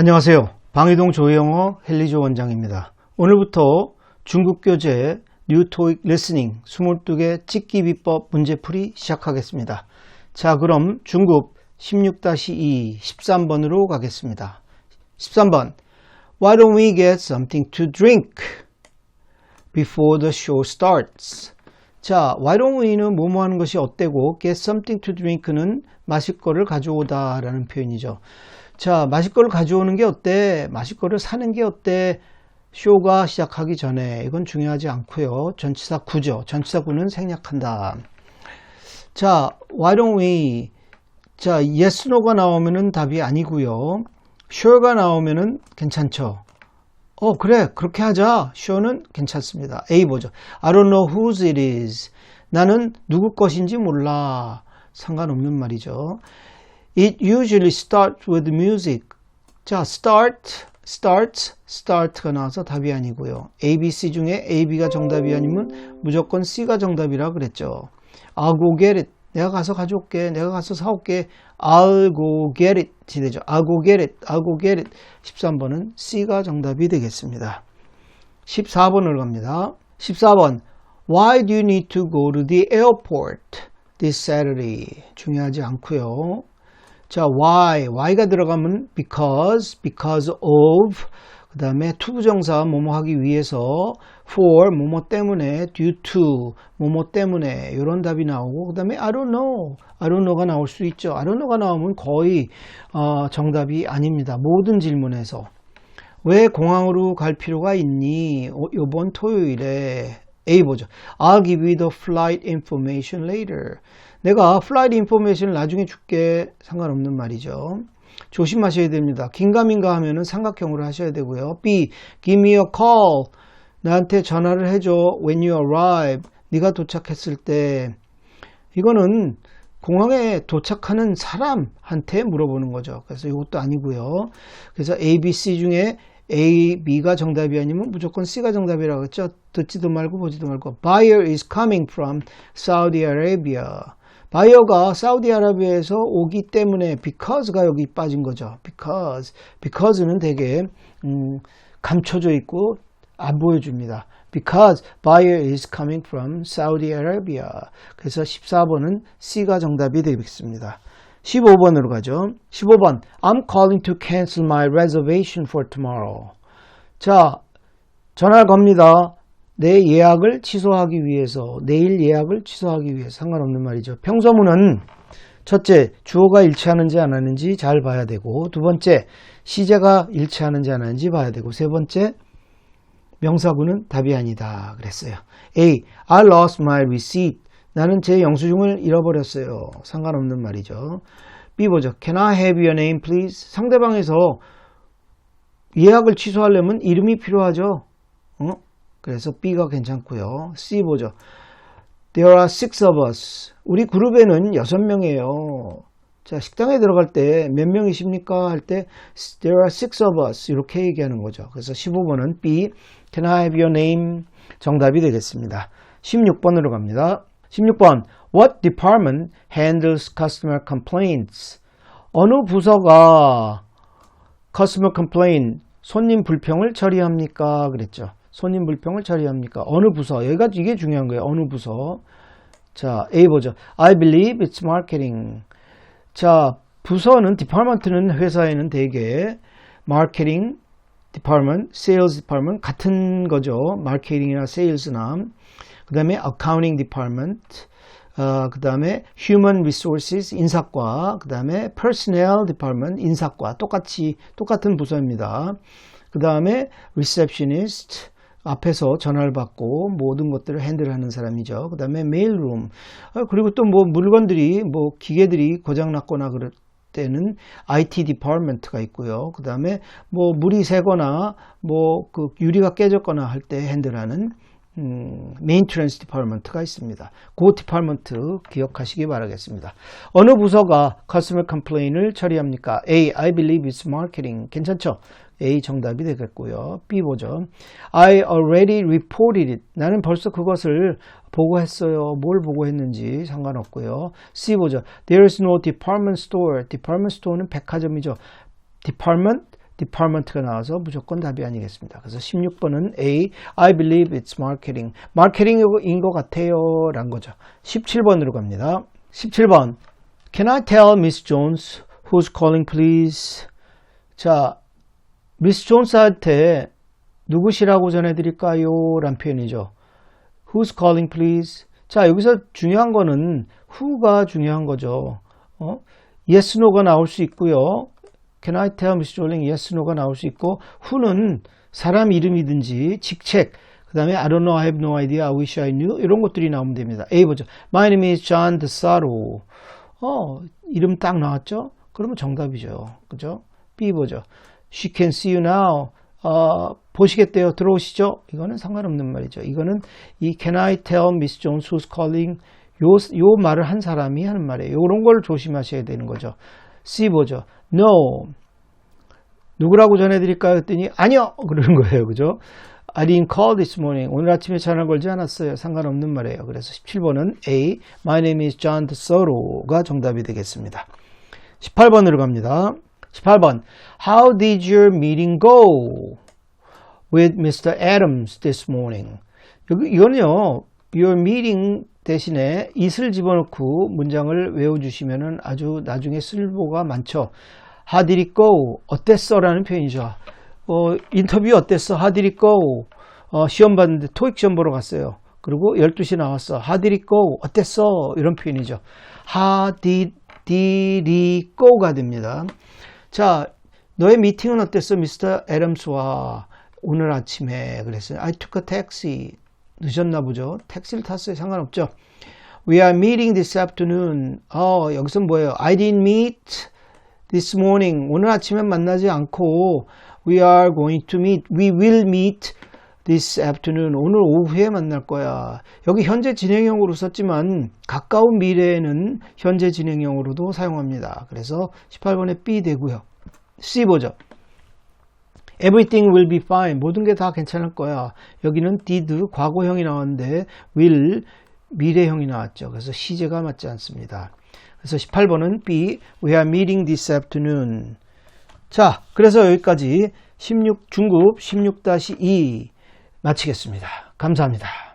안녕하세요. 방이동 조영어 헬리조 원장입니다. 오늘부터 중국 교재 뉴토익 리스닝 22개 찍기 비법 문제풀이 시작하겠습니다. 자, 그럼 중국 16-2 13번으로 가겠습니다. 13번 Why don't we get something to drink before the show starts? 자, we는 뭐뭐 하는 것이 어때고 get something to drink는 마실 거를 가져오다 라는 표현이죠. 자, 마실 거를 가져오는 게 어때? 마실 거를 사는 게 어때? 쇼가 시작하기 전에 이건 중요하지 않고요. 전치사 구죠. 전치사 구는 생략한다. 자, why don't we? 자, yes, no가 나오면은 답이 아니고요. sure가 나오면은 괜찮죠. 어, 그래. 그렇게 하자. sure는 괜찮습니다. A 보죠. I don't know whose it is. 나는 누구 것인지 몰라. 상관없는 말이죠. It usually starts with music. 자, start, starts, start가 나와서 답이 아니고요. A, B, C 중에 A, B가 정답이 아니면 무조건 C가 정답이라 그랬죠. It. 내가 가서 가져올게. 내가 가서 사올게. I'll go get it. 이 되죠. I'll go get it. I'll go get it. 13번은 C가 정답이 되겠습니다. 14번으로 갑니다. 14번. Why do you need to go to the airport this Saturday? 중요하지 않고요. 자, why, why가 들어가면 because, because of, 그 다음에 투부정사 뭐뭐 하기 위해서, for 뭐뭐 때문에, due to 뭐뭐 때문에 이런 답이 나오고 그 다음에 I don't know, I don't know가 나올 수 있죠. I don't know가 나오면 거의 어, 정답이 아닙니다. 모든 질문에서 왜 공항으로 갈 필요가 있니? 어, 이번 토요일에 A 보죠. I'll give you the flight information later. 내가 flight information을 나중에 줄게 상관없는 말이죠. 조심하셔야 됩니다. 긴가민가 하면은 삼각형으로 하셔야 되고요. B. Give me a call. 나한테 전화를 해줘. When you arrive. 네가 도착했을 때. 이거는 공항에 도착하는 사람한테 물어보는 거죠. 그래서 이것도 아니고요. 그래서 A, B, C 중에 A, B가 정답이 아니면 무조건 C가 정답이라고 했죠. 듣지도 말고 보지도 말고. Buyer is coming from Saudi Arabia. 바이어가 사우디아라비아에서 오기 때문에 because가 여기 빠진 거죠. because. because는 되게 음, 감춰져 있고 안 보여줍니다. because buyer is coming from Saudi Arabia. 그래서 14번은 C가 정답이 되겠습니다. 15번으로 가죠. 15번. I'm calling to cancel my reservation for tomorrow. 자, 전화를 겁니다. 내 예약을 취소하기 위해서, 내일 예약을 취소하기 위해서 상관없는 말이죠. 평소문은 첫째, 주어가 일치하는지 안 하는지 잘 봐야 되고, 두 번째, 시제가 일치하는지 안 하는지 봐야 되고, 세 번째, 명사구는 답이 아니다. 그랬어요. A. I lost my receipt. 나는 제 영수증을 잃어버렸어요. 상관없는 말이죠. B 보죠. Can I have your name, please? 상대방에서 예약을 취소하려면 이름이 필요하죠. 어? 그래서 B가 괜찮고요. C 보죠. There are six of us. 우리 그룹에는 여섯 명이에요. 자, 식당에 들어갈 때 몇 명이십니까? 할 때 There are six of us. 이렇게 얘기하는 거죠. 그래서 15번은 B. Can I have your name? 정답이 되겠습니다. 16번으로 갑니다. 16번. What department handles customer complaints? 어느 부서가 customer complaint, 손님 불평을 처리합니까? 그랬죠. 손님 불평을 처리합니까? 어느 부서? 여기가 이게 중요한 거예요. 어느 부서? 자, A 보죠. I believe it's marketing. 자, 부서는 디파먼트는 회사에는 대개 마케팅 디파먼트, 세일즈 디파먼트 같은 거죠. 마케팅이나 세일즈나 그다음에 accounting department 어, 그 다음에 human resources 인사과, 그 다음에 personnel department 인사과 똑같이 똑같은 부서입니다. 그 다음에 receptionist 앞에서 전화를 받고 모든 것들을 핸들하는 사람이죠. 그 다음에 어, 그리고 또 뭐 물건들이 뭐 기계들이 고장 났거나 그럴 때는 IT 디파먼트가 있고요. 그 다음에 뭐 물이 새거나 뭐 그 유리가 깨졌거나 할 때 핸들하는 음, 메인트런스 디파먼트가 있습니다. 그 디파먼트 기억하시기 바라겠습니다. 어느 부서가 커스터머 컴플레인을 처리합니까? A. I believe it's marketing. 괜찮죠? A 정답이 되겠고요. B 보죠. I already reported it. 나는 벌써 그것을 보고했어요. 뭘 보고했는지 상관없고요. C 보죠. There is no department store. department store는 백화점이죠. department department가 나와서 무조건 답이 아니겠습니다. 그래서 16번은 A. I believe it's marketing. 마케팅인 것 같아요. 란 거죠. 17번으로 갑니다. 17번. Can I tell Miss Jones who's calling please? 자, 미스 존스한테 누구시라고 전해드릴까요? 란 표현이죠. Who's calling please? 자, 여기서 중요한 거는 who가 중요한 거죠. 어? yes, no가 나올 수 있고요. Can I tell Miss Joling? Yes, no가 나올 수 있고 who는 사람 이름이든지 직책 그 다음에 I don't know, I have no idea, I wish I knew 이런 것들이 나오면 됩니다. A 보죠. My name is John DeSaro. 어, 이름 딱 나왔죠? 그러면 정답이죠. 그죠? B 보죠. She can see you now. 어, 보시겠대요. 들어오시죠? 이거는 상관없는 말이죠. 이거는 이 Can I tell Miss Jones who's calling? 요, 요 말을 한 사람이 하는 말이에요. 요런 걸 조심하셔야 되는 거죠. C 보죠. No. 누구라고 전해드릴까요? 했더니 아니요. 그러는 거예요. 그죠? I didn't call this morning. 오늘 아침에 전화 걸지 않았어요. 상관없는 말이에요. 그래서 17번은 A. My name is John DeSoto가 정답이 되겠습니다. 18번으로 갑니다. 18번. How did your meeting go with Mr. Adams this morning? 여기, 이거는요, your meeting 대신에 it을 집어넣고 문장을 외워주시면 아주 나중에 쓸모가 많죠. How did it go? 어땠어? 라는 표현이죠. 어, 인터뷰 어땠어? How did it go? 어, 시험 봤는데 토익 시험 보러 갔어요. 그리고 12시 나왔어. How did it go? 어땠어? 이런 표현이죠. How did, did it go가 됩니다. 자, 너의 미팅은 어땠어? 미스터 애덤스와 오늘 아침에 그랬어요. I took a taxi. 늦었나 보죠. 택시를 탔어요. 상관없죠. We are meeting this afternoon. 어, 여기서 뭐예요? I didn't meet this morning. 오늘 아침에 만나지 않고 we are going to meet. We will meet this afternoon. 오늘 오후에 만날 거야. 여기 현재 진행형으로 썼지만 가까운 미래에는 현재 진행형으로도 사용합니다. 그래서 18번에 B 되고요. C 보죠. Everything will be fine. 모든 게 다 괜찮을 거야. 여기는 did 과거형이 나왔는데 will 미래형이 나왔죠. 그래서 시제가 맞지 않습니다. 그래서 18번은 B. We are meeting this afternoon. 자, 그래서 여기까지 16 중급 16-2 마치겠습니다. 감사합니다.